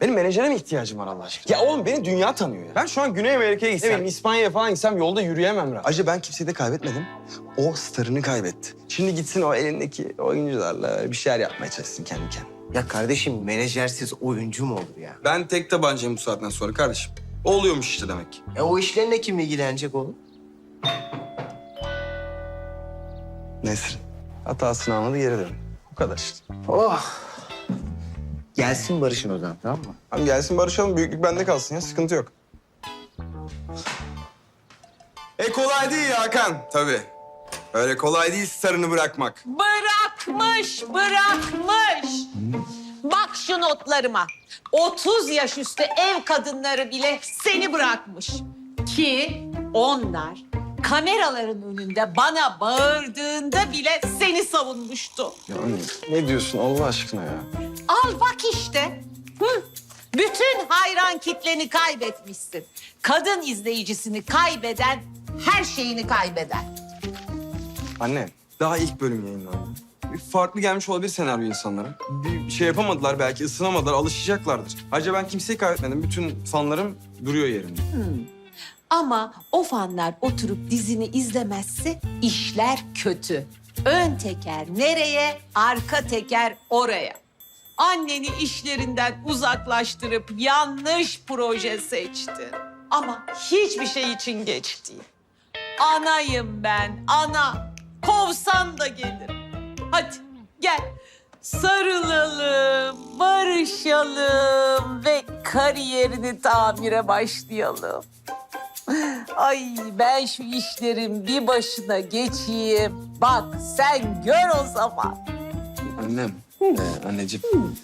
Benim menajere mi ihtiyacım var Allah aşkına? Ya oğlum beni dünya tanıyor ya. Ben şu an Güney Amerika'ya gitsem, ne bileyim İspanya'ya falan gitsem yolda yürüyemem rahat. Acı ben kimseyi de kaybetmedim. O starını kaybetti. Şimdi gitsin o elindeki oyuncularla bir şeyler yapmaya çalışsın kendi kendine. Ya kardeşim menajersiz oyuncu mu olur ya? Ben tek tabancayım bu saatten sonra kardeşim. O oluyormuş işte demek ki. E o işlerle kim ilgilenecek oğlum? Nesrin. Hatasını anladı geri dön. Bu kadar işte. Oh. Gelsin barışın o zaman tamam mı? Tamam gelsin barışalım. Büyüklük bende kalsın ya. Sıkıntı yok. E kolay değil ya Hakan. Tabii. Öyle kolay değil starını bırakmak. Bırakmış, bırakmış. Bak şu notlarıma. 30 yaş üstü ev kadınları bile seni bırakmış. Ki onlar kameraların önünde bana bağırdığında bile seni savunmuştu. Ya anne, ne diyorsun Allah aşkına ya? Al bak işte. Hı. Bütün hayran kitleni kaybetmişsin. Kadın izleyicisini kaybeden her şeyini kaybeder. Anne, daha ilk bölüm yayınlandı. Bir farklı gelmiş olabilir senaryo insanlara. Bir şey yapamadılar belki, ısınamadılar, alışacaklardır. Ayrıca ben kimseyi kaybetmedim. Bütün fanlarım duruyor yerinde. Ama o fanlar oturup dizini izlemezse işler kötü. Ön teker nereye, arka teker oraya. Anneni işlerinden uzaklaştırıp yanlış proje seçtin. Ama hiçbir şey için geç değil. Anayım ben, ana. Kovsan da gelirim. Hadi gel. Sarılalım, barışalım ve kariyerini tamire başlayalım. Ay ben şu işlerin bir başına geçeyim. Bak sen gör o zaman. Annem, ee, anneciğim.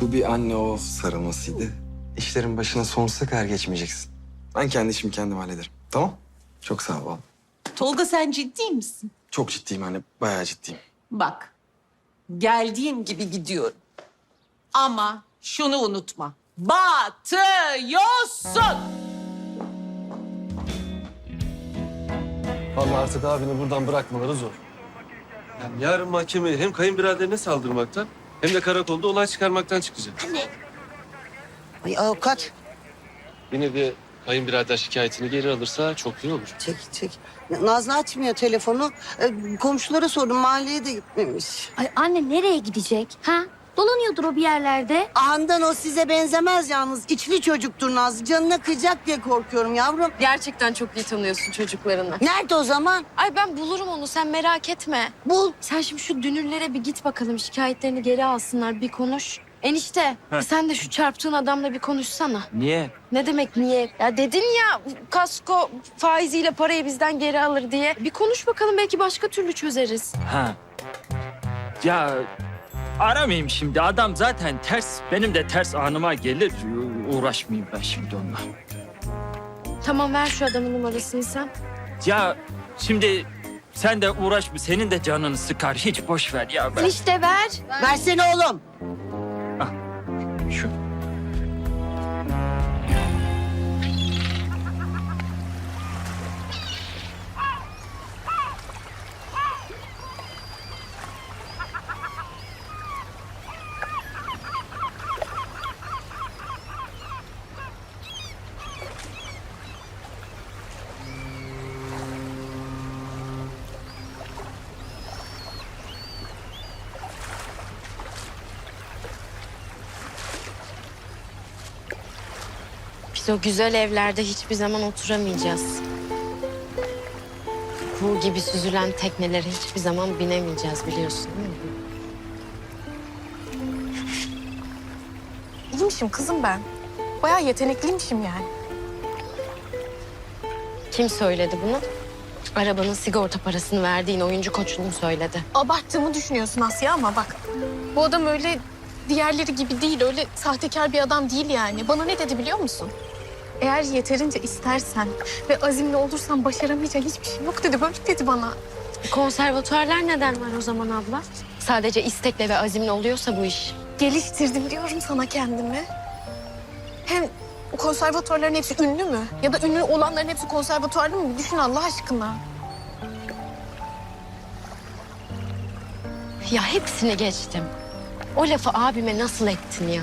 Bu bir anne o sarılmasıydı. İşlerin başına sonsuza kadar geçmeyeceksin. Ben kendi işimi kendim hallederim. Tamam? Çok sağ ol. Tolga sen ciddi misin? Çok ciddiyim anne, bayağı ciddiyim. Bak geldiğim gibi gidiyorum. Ama şunu unutma. Batıyorsun. Ama artık abini buradan bırakmaları zor. Yani yarın mahkemeye hem kayınbiraderine saldırmaktan hem de karakolda olay çıkarmaktan çıkacak. Ay avukat Yine de kayınbirader şikayetini geri alırsa çok iyi olur. çek çek. Nazlı açmıyor telefonu. Ee, komşulara sordum mahalleye de gitmemiş. Ay anne nereye gidecek? Ha? Dolanıyordur o bir yerlerde. Andan o size benzemez yalnız. İçli çocuktur Nazlı. Canına kıyacak diye korkuyorum yavrum. Gerçekten çok iyi tanıyorsun çocuklarını. Nerede o zaman? Ay ben bulurum onu sen merak etme. Bul. Sen şimdi şu dünürlere bir git bakalım şikayetlerini geri alsınlar bir konuş. Enişte sen de şu çarptığın adamla bir konuşsana. Niye? Ne demek niye? Ya dedin ya kasko faiziyle parayı bizden geri alır diye. Bir konuş bakalım belki başka türlü çözeriz. Ha. Ya aramayayım şimdi. Adam zaten ters. Benim de ters anıma gelir. Uğraşmayayım ben şimdi onunla. Tamam ver şu adamın numarasını sen. Ya şimdi sen de uğraşma. Senin de canını sıkar. Hiç boş ver ya. Ben Enişte ver. Versene oğlum. şu. Biz o güzel evlerde hiçbir zaman oturamayacağız. Bu gibi süzülen teknelere hiçbir zaman binemeyeceğiz biliyorsun değil mi? İyiymişim kızım ben. Bayağı yetenekliymişim yani. Kim söyledi bunu? Arabanın sigorta parasını verdiğin oyuncu koçunun söyledi. Abarttığımı düşünüyorsun Asya ama bak. Bu adam öyle diğerleri gibi değil. Öyle sahtekar bir adam değil yani. Bana ne dedi biliyor musun? Eğer yeterince istersen ve azimli olursan başaramayacağın hiçbir şey yok dedi. Böyle dedi bana. Konservatuarlar neden var o zaman abla? Sadece istekle ve azimle oluyorsa bu iş. Geliştirdim diyorum sana kendimi. Hem konservatuarların hepsi ünlü mü? Ya da ünlü olanların hepsi konservatuarlı mı? Düşün Allah aşkına. Ya hepsini geçtim. O lafı abime nasıl ettin ya?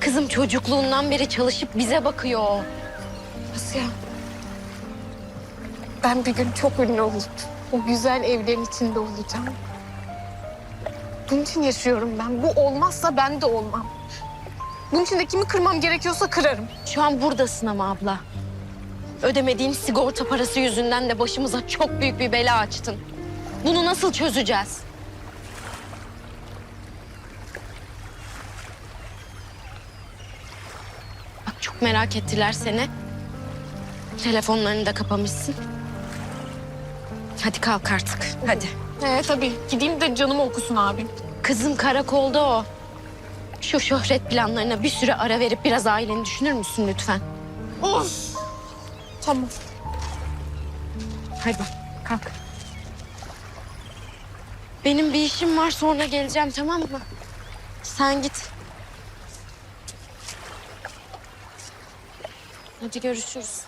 Kızım çocukluğundan beri çalışıp bize bakıyor. o. Asya. Ben bir gün çok ünlü olup o güzel evlerin içinde olacağım. Bunun için yaşıyorum ben. Bu olmazsa ben de olmam. Bunun için de kimi kırmam gerekiyorsa kırarım. Şu an buradasın ama abla. Ödemediğin sigorta parası yüzünden de başımıza çok büyük bir bela açtın. Bunu nasıl çözeceğiz? Çok merak ettiler seni. Telefonlarını da kapamışsın. Hadi kalk artık. Hadi. Ee, tabii gideyim de canımı okusun abim. Kızım karakolda o. Şu şöhret planlarına bir süre ara verip biraz aileni düşünür müsün lütfen? Of. Tamam. Hadi kalk. Benim bir işim var sonra geleceğim tamam mı? Sen git. Hadi görüşürüz.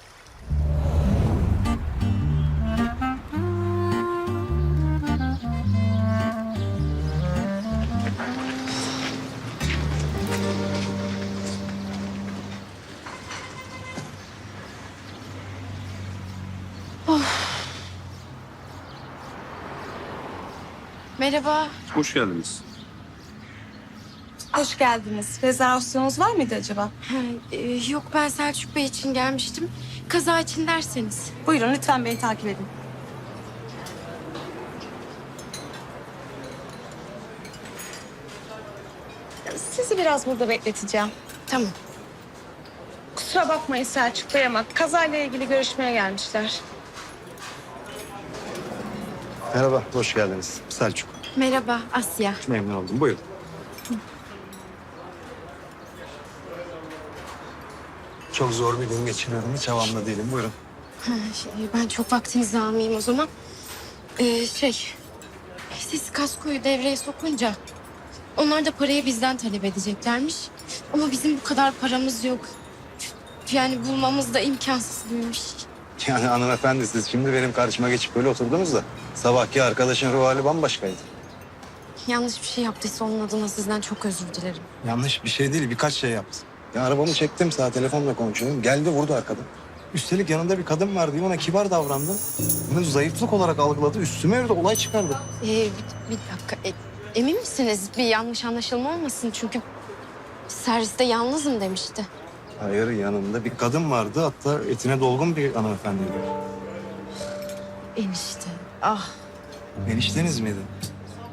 Merhaba. Hoş geldiniz. Hoş geldiniz. Rezervasyonunuz var mıydı acaba? Ha, e, yok ben Selçuk Bey için gelmiştim. Kaza için derseniz. Buyurun lütfen beni takip edin. Sizi biraz burada bekleteceğim. Tamam. Kusura bakmayın Selçuk Bey ama kazayla ilgili görüşmeye gelmişler. Merhaba, hoş geldiniz. Selçuk. Merhaba Asya. Memnun oldum. Buyurun. Çok zor bir gün geçiriyorum. Hiç havamda değilim. Buyurun. Ha, şey, ben çok vaktinizi almayayım o zaman. Ee, şey, siz kaskoyu devreye sokunca onlar da parayı bizden talep edeceklermiş. Ama bizim bu kadar paramız yok. Yani bulmamız da imkansız şey. Yani hanımefendi siz şimdi benim karşıma geçip böyle oturdunuz da... ...sabahki arkadaşın ruh hali bambaşkaydı. Yanlış bir şey yaptıysa onun adına sizden çok özür dilerim. Yanlış bir şey değil, birkaç şey yaptı. Ya arabamı çektim, sağ telefonla konuşuyorum. Geldi vurdu arkadan. Üstelik yanında bir kadın var diye ona kibar davrandım. Bunu zayıflık olarak algıladı, üstüme yürüdü, olay çıkardı. Ee, bir, bir dakika. E, emin misiniz? Bir yanlış anlaşılma olmasın. Çünkü serviste yalnızım demişti. Hayır, yanında bir kadın vardı. Hatta etine dolgun bir hanımefendiydi. Enişte. Ah Enişteniz miydi?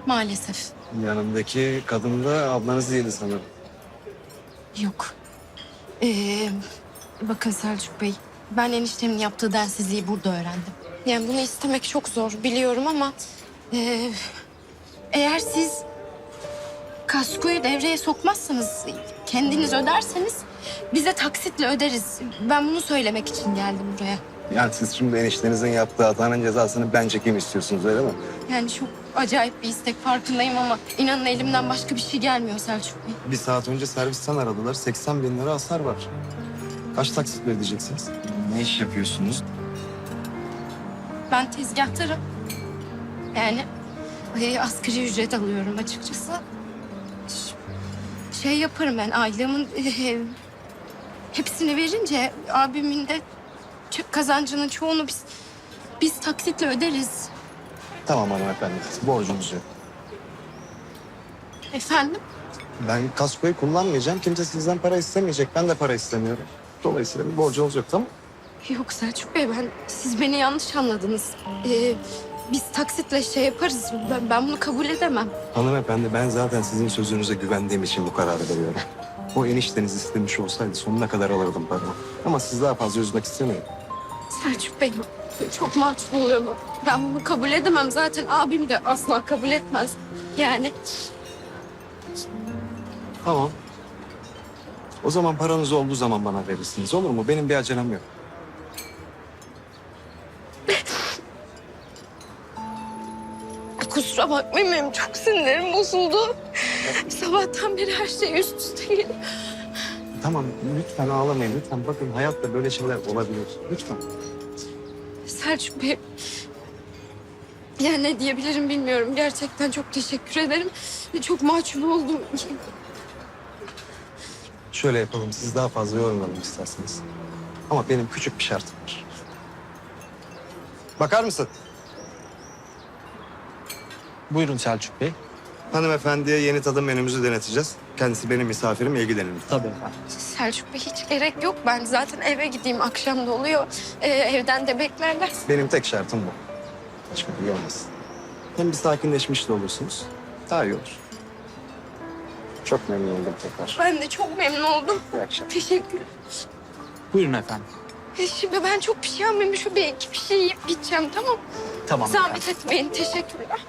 maalesef. Yanındaki kadın da ablanız değildi sanırım. Yok. Ee, bakın Selçuk Bey, ben eniştemin yaptığı densizliği burada öğrendim. Yani bunu istemek çok zor biliyorum ama... ee, eğer siz kaskoyu devreye sokmazsanız, kendiniz öderseniz bize taksitle öderiz. Ben bunu söylemek için geldim buraya. Yani siz şimdi eniştenizin yaptığı hatanın cezasını ben çekeyim istiyorsunuz öyle mi? Yani çok acayip bir istek farkındayım ama inanın elimden başka bir şey gelmiyor Selçuk Bey. Bir saat önce servisten aradılar. 80 bin lira hasar var. Kaç taksit ödeyeceksiniz? Ne iş yapıyorsunuz? Ben tezgahtarım. Yani e, asgari ücret alıyorum açıkçası. Ş- Şey yaparım ben aylığımın e, hepsini verince abimin de kazancının çoğunu biz biz taksitle öderiz. Tamam hanımefendi. Borcunuz yok. Efendim? Ben kaskoyu kullanmayacağım. Kimse sizden para istemeyecek. Ben de para istemiyorum. Dolayısıyla bir borcunuz yok tamam Yok Selçuk Bey ben siz beni yanlış anladınız. Ee, biz taksitle şey yaparız. Ben, ben bunu kabul edemem. Hanımefendi ben zaten sizin sözünüze güvendiğim için bu kararı veriyorum. O enişteniz istemiş olsaydı sonuna kadar alırdım paramı. Ama siz daha fazla üzmek istemiyorum. Selçuk Bey çok mahcup oluyorum. Ben bunu kabul edemem. Zaten abim de asla kabul etmez. Yani Tamam. O zaman paranız olduğu zaman bana verirsiniz olur mu? Benim bir acelem yok. kusura bakmayın benim çok sinirlerim bozuldu. Sabahtan beri her şey üst üste geliyor. Tamam lütfen ağlamayın lütfen. Bakın hayatta böyle şeyler olabilir. Lütfen. Selçuk Bey. Yani ne diyebilirim bilmiyorum. Gerçekten çok teşekkür ederim. Çok mahcup oldum. Şöyle yapalım, siz daha fazla yormayalım isterseniz. Ama benim küçük bir şartım var. Bakar mısın? Buyurun Selçuk Bey. Hanımefendiye yeni tadım menümüzü deneteceğiz. Kendisi benim misafirim, ilgilenin. Tabii efendim. Selçuk Bey hiç gerek yok. Ben zaten eve gideyim. Akşam da oluyor. Ee, evden de beklerler. Benim tek şartım bu. Başka bir olmasın. Hem bir sakinleşmiş de olursunuz. Daha iyi olur. Çok memnun oldum tekrar. Ben de çok memnun oldum. İyi akşamlar. Teşekkür Buyurun efendim. E, Şimdi ben çok bir şey almayayım. Şu bir iki bir şey yiyip gideceğim tamam Tamam. Zahmet etmeyin. Teşekkürler.